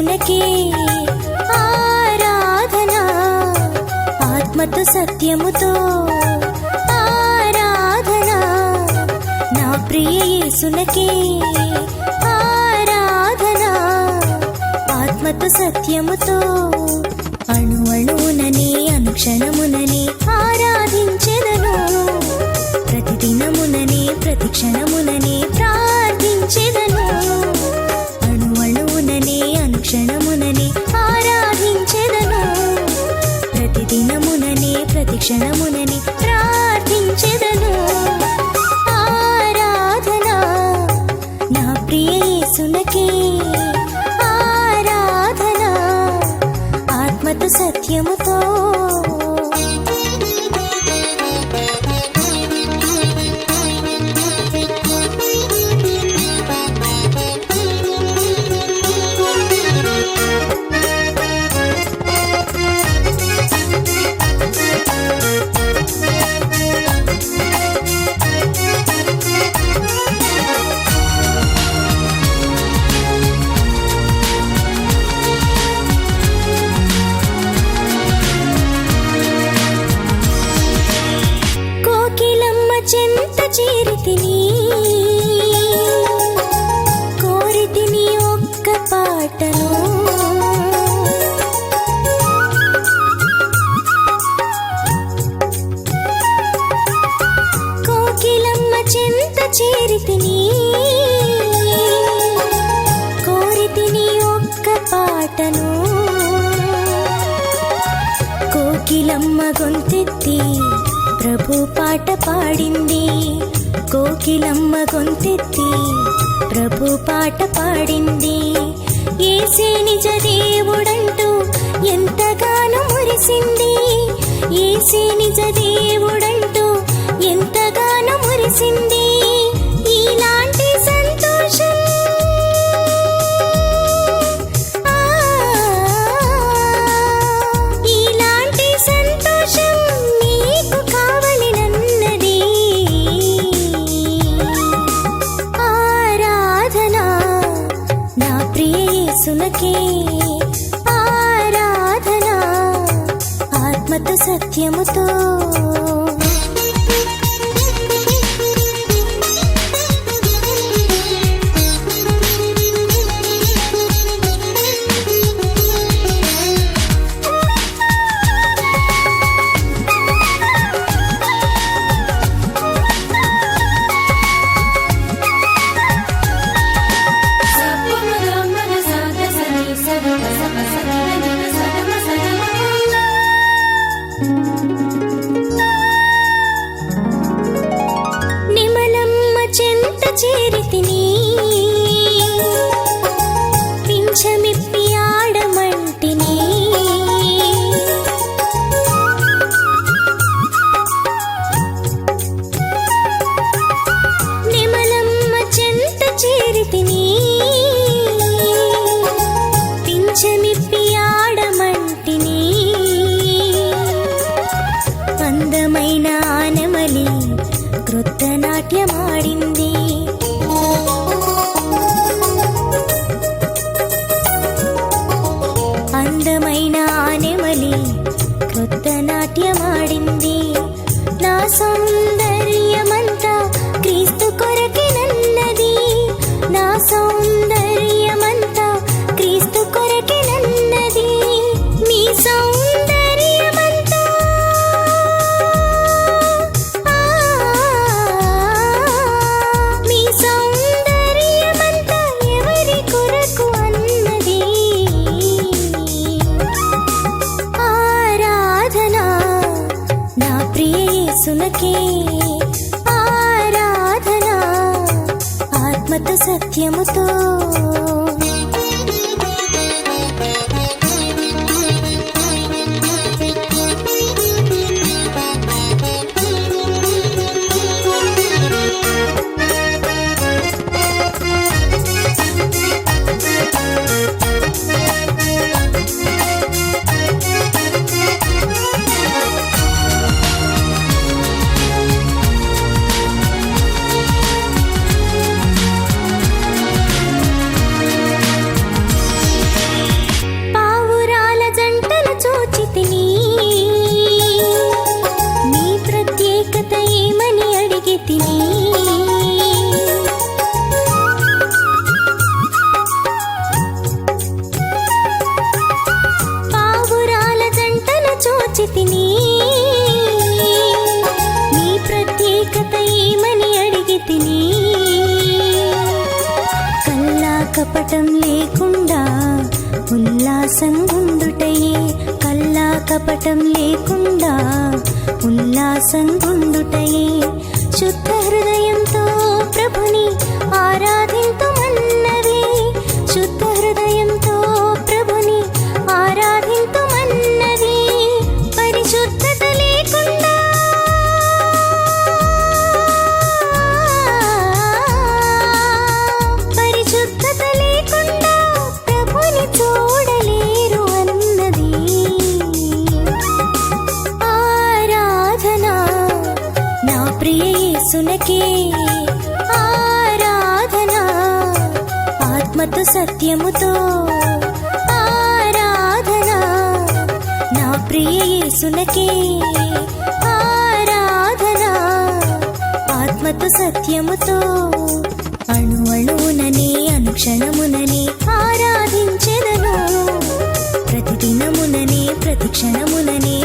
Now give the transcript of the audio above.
యేసునకే ఆరాధన ఆత్మతో సత్యముతో ఆరాధన నా ప్రియ యేసునకే ఆరాధన ఆత్మతో సత్యముతో అణు అణువుననే అనుక్షణముననే ఆరాధించెదను క్షణమునని చేరితిని కోరితిని ఒక్క పాటను. కోకిలమ్మ చెంత చేరితిని. కోరితిని ఒక్క పాటను. కోకిలమ్మ గొంతెత్తి ప్రభు పాట పాడింది. కోకిలమ్మ గొంతెత్తి ప్రభు పాట పాడింది. ఏసే నిజ దేవుడంటూ ఎంతగానో మురిసింది. ఏసే నిజ దేవుడ ఆరాధన ఆత్మతో సత్యముతో యేసునకే ఆరాధన ఆత్మతో సత్యముతో ప్రత్యేకత ఏమని అడిగి తిని కల్లా కపటం లేకుండా ఉల్లాసం గుండుటయే కల్లా కపటం లేకుండా ఉల్లాసం గుండుటయే శుద్ధ హృదయ నా ప్రియ యేసునకే ఆరాధన ఆత్మతో సత్యముతో ఆరాధన నా ప్రియ యేసునకే ఆరాధన ఆత్మతో సత్యముతో అణు అణువుననే అనుక్షణముననే ఆరాధించెదను. ప్రతిదినముననే ప్రతిక్షణముననే